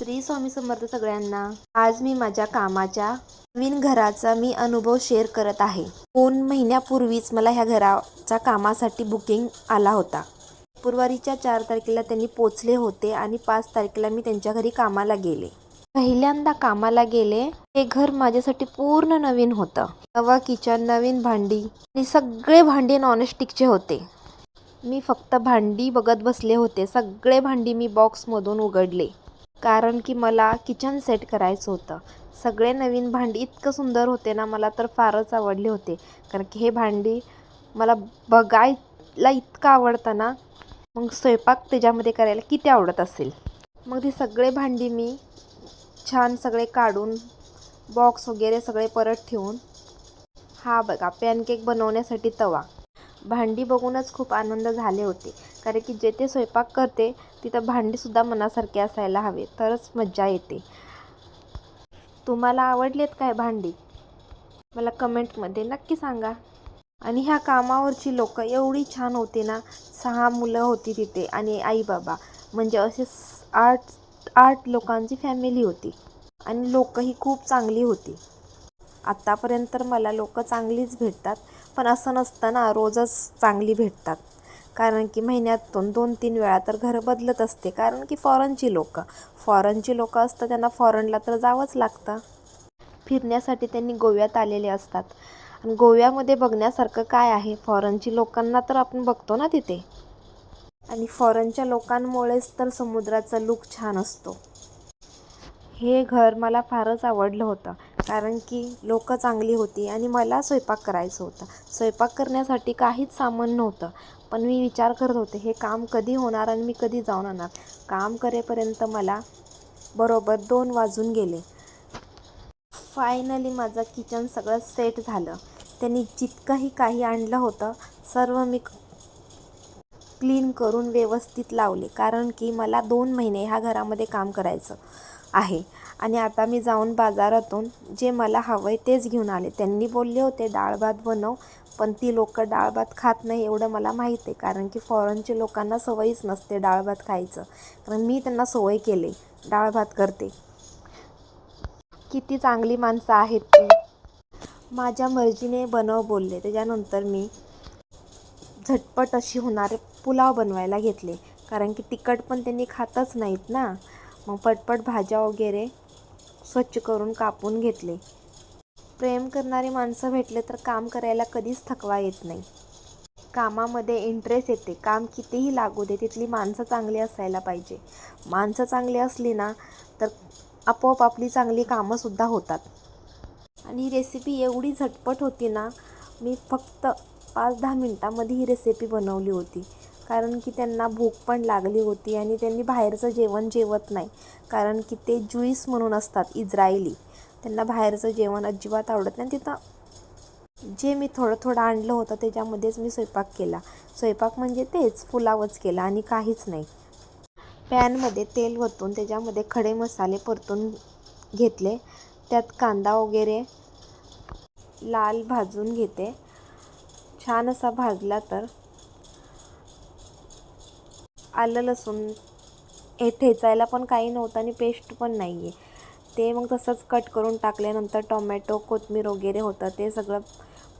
श्री स्वामी समर्थ सगळ्यांना आज मी माझ्या कामाच्या नवीन घराचा मी अनुभव शेअर करत आहे. दोन महिन्यापूर्वीच मला ह्या घराच्या कामासाठी बुकिंग आला होता. फेब्रुवारीच्या चार तारखेला त्यांनी पोचले होते आणि पाच तारखेला मी त्यांच्या घरी कामाला गेले. पहिल्यांदा कामाला गेले हे घर माझ्यासाठी पूर्ण नवीन होतं. नवा किचन नवीन भांडी आणि सगळे भांडी नॉनस्टिकचे होते. मी फक्त भांडी बघत बसले होते. सगळे भांडी मी बॉक्समधून उघडले. कारण की मला किचन सेट करायचं होतं. सगळे नवीन भांडी इतकं सुंदर होते ना मला तर फारच आवडले होते. कारण की हे भांडी मला बघायला इतकं आवडतं ना मग स्वयंपाक त्याच्यामध्ये करायला किती आवडत असेल. मग ती सगळे भांडी मी छान सगळे काढून बॉक्स वगैरे सगळे परत ठेवून हा बघा पॅनकेक बनवण्यासाठी तवा. भांडी बघूनच खूप आनंद झाले होते. कारण की जेथे स्वयंपाक करते तिथं भांडीसुद्धा मनासारखे असायला हवे. तरच मज्जा येते. तुम्हाला आवडलेत काय भांडी? मला कमेंटमध्ये नक्की सांगा. आणि ह्या कामावरची लोक एवढी छान होती ना सहा मुलं होती तिथे आणि आई बाबा म्हणजे असे आठ आठ लोकांची फॅमिली होती. आणि लोकंही खूप चांगली होती. आत्तापर्यंत तर मला लोक चांगलीच भेटतात पण असं नसतं ना रोजच चांगली भेटतात. कारण की महिन्यातून दोन तीन वेळा तर घरं बदलत असते. कारण की फॉरेनची लोक. फॉरेनची लोक असतं त्यांना फॉरेनला तर जावंच लागतं. फिरण्यासाठी त्यांनी गोव्यात आलेले असतात. आणि गोव्यामध्ये बघण्यासारखं काय आहे? फॉरेनची लोकांना तर आपण बघतो ना तिथे. आणि फॉरेनच्या लोकांमुळेच तर समुद्राचा लुक छान असतो. हे घर मला फारच आवडलं होतं. कारण की लोकं चांगली होती आणि मला स्वयंपाक करायचं होतं. स्वयंपाक करण्यासाठी काहीच सामान नव्हतं. पण मी विचार करत होते हे काम कधी होणार आणि मी कधी जाऊन आणणार काम करेपर्यंत मला बरोबर दोन वाजून गेले. फायनली माझं किचन सगळं सेट झालं. त्यांनी जितकंही काही आणलं होतं सर्व मी क्लीन करून व्यवस्थित लावले. कारण की मला दोन महिने ह्या घरामध्ये काम करायचं आहे. आणि आता मी जाऊन बाजारातून जे मला हवं आहे तेच घेऊन आले. त्यांनी बोलले होते डाळ भात बनव. पण ती लोक डाळ भात खात नाही एवढं मला माहीत आहे कारण की फॉरेनच्या लोकांना सवयीच नसते डाळ भात खायचं. कारण मी त्यांना सवय केले डाळ भात करते. किती चांगली माणसं आहेत ती. माझ्या मर्जीने बनव बोलले. त्याच्यानंतर मी झटपट अशी होणारे पुलाव बनवायला घेतले. कारण की तिखट पण त्यांनी खातच नाहीत ना. मग पटपट भाज्या वगैरे स्वच्छ करून कापून घेतले. प्रेम करणारी माणसं भेटले तर काम करायला कधीच थकवा येत नाही. कामामध्ये इंटरेस्ट येते. काम कितीही लागू दे तिथली माणसं चांगली असायला पाहिजे. माणसं चांगली असली ना तर आपोआप आपली चांगली कामंसुद्धा होतात. आणि ही रेसिपी एवढी झटपट होती ना मी फक्त पाच दहा मिनटामध्ये ही रेसिपी बनवली होती. कारण की त्यांना भूक पण लागली होती आणि त्यांनी बाहेरचं जेवण जेवत नाही. कारण की ते ज्युईस म्हणून असतात इस्रायली. त्यांना बाहेरचं जेवण अजिबात आवडत नाही. तिथं जे मी थोडं थोडं आणलं होतं त्याच्यामध्येच मी स्वयंपाक केला. स्वयंपाक म्हणजे तेच पुलावच केला आणि काहीच नाही. पॅनमध्ये तेल वतून त्याच्यामध्ये खडे मसाले परतून घेतले. त्यात कांदा वगैरे लाल भाजून घेते. छान असा भाजला तर आलं लसूण. हे ठेचायला पण काही नव्हतं आणि पेस्ट पण नाही आहे ते मग तसंच कट करून टाकल्यानंतर टोमॅटो कोथमीर वगैरे होतं. ते सगळं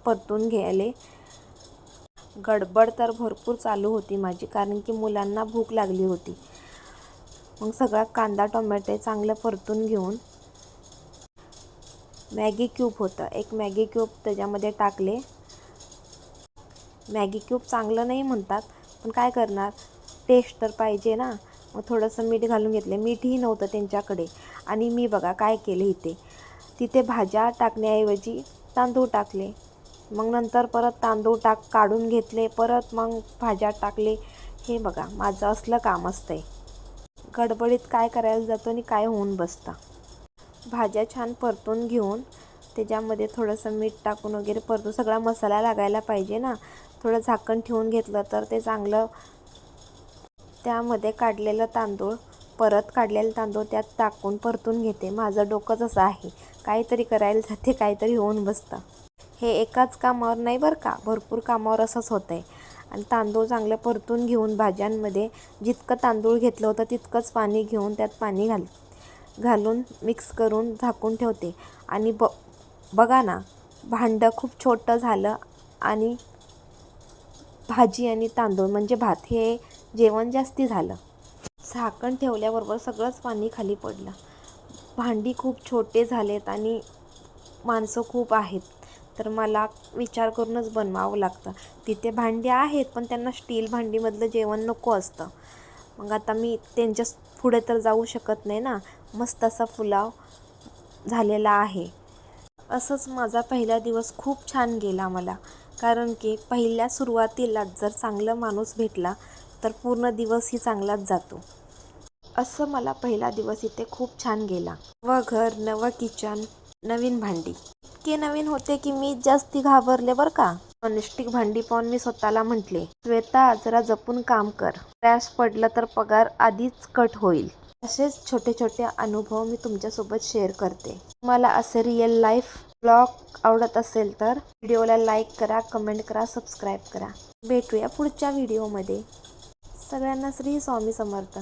परतून घ्यायले. गडबड तर भरपूर चालू होती माझी कारण की मुलांना भूक लागली होती. मग सगळा कांदा टोमॅटो चांगलं परतून घेऊन मॅगी क्यूब होतं. एक मॅगी क्यूब त्याच्यामध्ये टाकले. मॅगी क्यूब चांगलं नाही म्हणतात पण काय करणार? टेस्ट तर पाहिजे ना. मग थोडंसं मीठ घालून घेतले मीठही नव्हतं त्यांच्याकडे. आणि मी बघा काय केले इथे. तिथे भाज्या टाकण्याऐवजी तांदूळ टाकले. मग नंतर परत तांदूळ टाक काढून घेतले. परत मग भाज्या टाकले. हे बघा माझं असलं काम असतंय. गडबडीत काय करायला जातो आणि काय होऊन बसतं. भाज्या छान परतून घेऊन त्याच्यामध्ये थोडंसं मीठ टाकून वगैरे परतून सगळा मसाला लागायला पाहिजे ना. थोडं झाकण ठेवून घेतलं तर ते चांगलं त्यामध्ये काढलेलं तांदूळ परत काढलेलं तांदूळ त्यात टाकून परतून घेते. माझं डोकंच असं आहे. काहीतरी करायला जाते काहीतरी होऊन बसतं. हे एकाच कामावर नाही बरं का? भरपूर कामावर असंच होतं आहे आणि तांदूळ चांगलं परतून घेऊन भाज्यांमध्ये जितकं तांदूळ घेतलं होतं तितकंच पाणी घेऊन त्यात पाणी घाल घालून मिक्स करून झाकून ठेवते. आणि ब बघा ना भांडं खूप छोटं झालं आणि भाजी आणि तांदूळ म्हणजे भात हे जेवण जास्ती झालं. झाकण ठेवल्याबरोबर सगळंच पाणी खाली पडलं. भांडी खूप छोटे झालेत आणि माणसं खूप आहेत. तर मला विचार करूनच बनवावं लागतं. तिथे भांडी आहेत पण त्यांना स्टील भांडीमधलं जेवण नको असतं. मग आता मी त्यांच्या पुढे तर जाऊ शकत नाही ना. मस्त असा पुलाव झालेला आहे. असंच माझा पहिला दिवस खूप छान गेला मला. कारण की पहिल्या सुरुवातीलाच जर चांगलं माणूस भेटला तर पूर्ण दिवसही चांगलाच जातो. असं मला पहिला दिवस इथे खूप छान गेला. व घर नवं किचन नवीन भांडी. इतके नवीन होते की मी जास्ती घाबरले बरं का? नॉनस्टिक भांडी पाहून मी स्वतःला म्हटले श्वेता जरा जपून काम कर. क्रॅश पडलं तर पगार आधीच कट होईल. असेच छोटे छोटे अनुभव मी तुमच्यासोबत शेअर करते. मला असे रिअल लाईफ ब्लॉग आवडत असेल तर व्हिडिओला लाईक करा कमेंट करा सबस्क्राईब करा. भेटूया पुढच्या व्हिडिओमध्ये सगळ्यांना श्री स्वामी समर्थ.